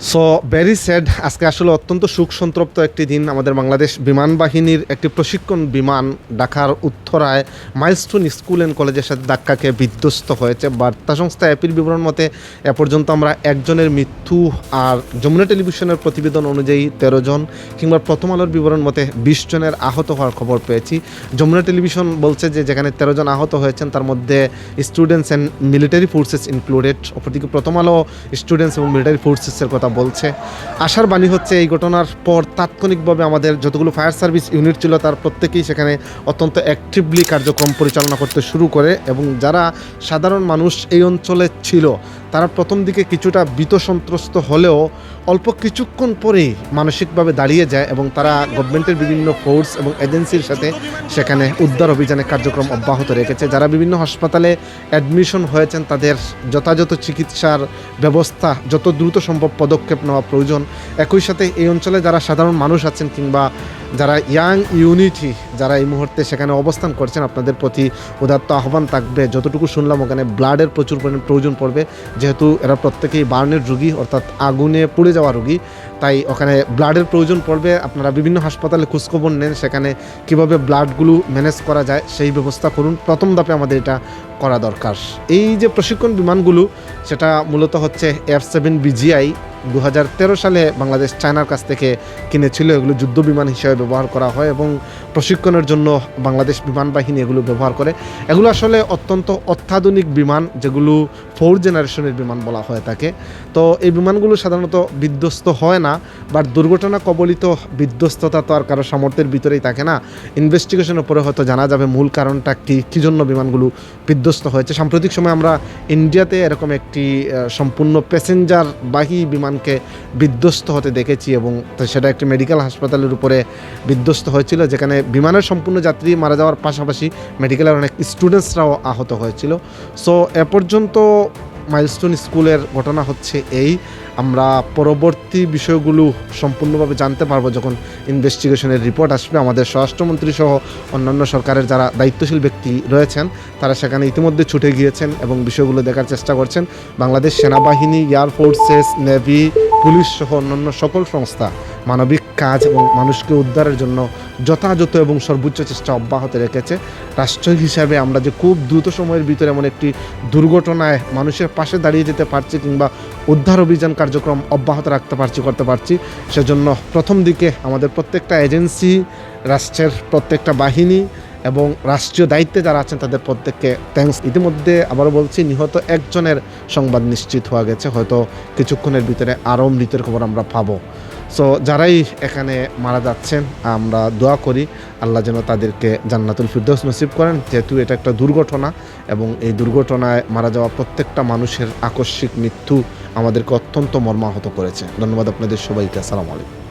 So very sad আজকে আসলে অত্যন্ত সুখ সন্তপ্ত একটি দিন আমাদের বাংলাদেশ বিমান বাহিনীর একটি প্রশিক্ষণ বিমান ঢাকার উত্তরায় মাইলস্টোন স্কুল অ্যান্ড কলেজের সাথে ধাক্কাকে বিধ্বস্ত হয়েছে। বার্তা সংস্থা অ্যাপির বিবরণ মতে, এ পর্যন্ত আমরা একজনের মৃত্যু আর যমুনা টেলিভিশনের প্রতিবেদন অনুযায়ী তেরো জন কিংবা প্রথম আলোর বিবরণ মতে বিশ জনের আহত হওয়ার খবর পেয়েছি। যমুনা টেলিভিশন বলছে যে, যেখানে তেরো জন আহত হয়েছেন, তার মধ্যে students and military forces included অপরদিকে প্রথম আলো স্টুডেন্টস এবং মিলিটারি ফোর্সেসের কথা বলছে। আশার বাণী হচ্ছে, এই ঘটনার পর তাৎক্ষণিকভাবে আমাদের যতগুলো ফায়ার সার্ভিস ইউনিট ছিল, তার প্রত্যেকেই সেখানে অত্যন্ত অ্যাক্টিভলি কার্যক্রম পরিচালনা করতে শুরু করে এবং যারা সাধারণ মানুষ এই অঞ্চলে ছিল তারা প্রথম দিকে কিছুটা ভীত সন্ত্রস্ত হলেও অল্প কিছুক্ষণ পরেই মানসিকভাবে দাঁড়িয়ে যায় এবং তারা গভর্নমেন্টের বিভিন্ন ফোর্স এবং এজেন্সির সাথে সেখানে উদ্ধার অভিযানে কার্যক্রম অব্যাহত রেখেছে। যারা বিভিন্ন হাসপাতালে অ্যাডমিশন হয়েছেন, তাদের যথাযথ চিকিৎসার ব্যবস্থা, যত দ্রুত সম্ভব পদক্ষেপ নেওয়া প্রয়োজন। একই সাথে এই অঞ্চলে যারা সাধারণ মানুষ আছেন কিংবা যারা ইয়াং ইউনিটি যারা এই মুহূর্তে সেখানে অবস্থান করছেন, আপনাদের প্রতি উদাত্ত আহ্বান থাকবে। যতটুকু শুনলাম, ওখানে ব্লাডের প্রচুর পরিমাণ প্রয়োজন পড়বে। যেহেতু এরা প্রত্যেকেই বার্নের রুগী, অর্থাৎ আগুনে পুড়ে যাওয়া রুগী। তাই ওখানে ব্লাডের প্রয়োজন পড়বে। আপনারা বিভিন্ন হাসপাতালে খোঁজখবর নেন, সেখানে কীভাবে ব্লাডগুলো ম্যানেজ করা যায়, সেই ব্যবস্থা করুন। প্রথম ধাপে আমাদের এটা করা দরকার। এই যে প্রশিক্ষণ বিমানগুলো, সেটা মূলত হচ্ছে এফ সেভেন বিজিআই দু হাজার তেরো সালে বাংলাদেশ চায়নার কাছ থেকে কিনেছিল এগুলো যুদ্ধ বিমান হিসেবে ব্যবহার করা হয় এবং প্রশিক্ষণের জন্য বাংলাদেশ বিমান বাহিনী এগুলো ব্যবহার করে। এগুলো আসলে অত্যন্ত অত্যাধুনিক বিমান, যেগুলো ফোর জেনারেশনের বিমান বলা হয় তাকে। তো এই বিমানগুলো সাধারণত বিধ্বস্ত হয় না বাট দুর্ঘটনা কবলিত বিধ্বস্ততা তো আর কারও সামর্থ্যের ভিতরেই থাকে না। ইনভেস্টিগেশনের উপরে হয়তো জানা যাবে মূল কারণটা কী কী জন্য বিমানগুলো বিধ্বস্ত হয়েছে। সাম্প্রতিক সময় আমরা ইন্ডিয়াতে এরকম একটি সম্পূর্ণ প্যাসেঞ্জার বাহী বিমানকে বিধ্বস্ত হতে দেখেছি এবং সেটা একটি মেডিকেল হাসপাতালের উপরে বিধ্বস্ত হয়েছিল, যেখানে বিমানের সম্পূর্ণ যাত্রী মারা যাওয়ার পাশাপাশি মেডিকেলের অনেক স্টুডেন্টসরাও আহত হয়েছিল। সো এ পর্যন্ত মাইলস্টোন স্কুলের ঘটনা হচ্ছে এই। আমরা পরবর্তী বিষয়গুলো সম্পূর্ণভাবে জানতে পারব যখন ইনভেস্টিগেশনের রিপোর্ট আসবে। আমাদের স্বরাষ্ট্রমন্ত্রী সহ অন্যান্য সরকারের যারা দায়িত্বশীল ব্যক্তি রয়েছেন, তারা সেখানে ইতিমধ্যে ছুটে গিয়েছেন এবং বিষয়গুলো দেখার চেষ্টা করছেন। বাংলাদেশ সেনাবাহিনী এয়ার ফোর্সেস নেভি পুলিশ সহ অন্যান্য সকল সংস্থা মানবিক কাজ এবং মানুষকে উদ্ধারের জন্য যথাযথ এবং সর্বোচ্চ চেষ্টা অব্যাহত রেখেছে। রাষ্ট্র হিসাবে আমরা যে খুব দ্রুত সময়ের ভিতরে এমন একটি দুর্ঘটনায় মানুষের পাশে দাঁড়িয়ে যেতে পারছি কিংবা উদ্ধার অভিযান কার্যক্রম অব্যাহত রাখতে পারছি, করতে পারছি, সেজন্য প্রথম দিকে আমাদের প্রত্যেকটা এজেন্সি, রাষ্ট্রের প্রত্যেকটা বাহিনী এবং রাষ্ট্রীয় দায়িত্বে যারা আছেন তাদের প্রত্যেককে থ্যাঙ্কস ইতিমধ্যে আবারও বলছি, নিহত একজনের সংবাদ নিশ্চিত হওয়া গেছে। হয়তো কিছুক্ষণের ভিতরে আরও মৃতের খবর আমরা পাবো। সো যারাই এখানে মারা যাচ্ছেন, আমরা দোয়া করি, আল্লাহ যেন তাদেরকে জান্নাতুল ফিরদৌস নসিব করেন। যেহেতু এটা একটা দুর্ঘটনা এবং এই দুর্ঘটনায় মারা যাওয়া প্রত্যেকটা মানুষের আকস্মিক মৃত্যু আমাদেরকে অত্যন্ত মর্মাহত করেছে। ধন্যবাদ আপনাদের সবাইকে। আসসালামু আলাইকুম।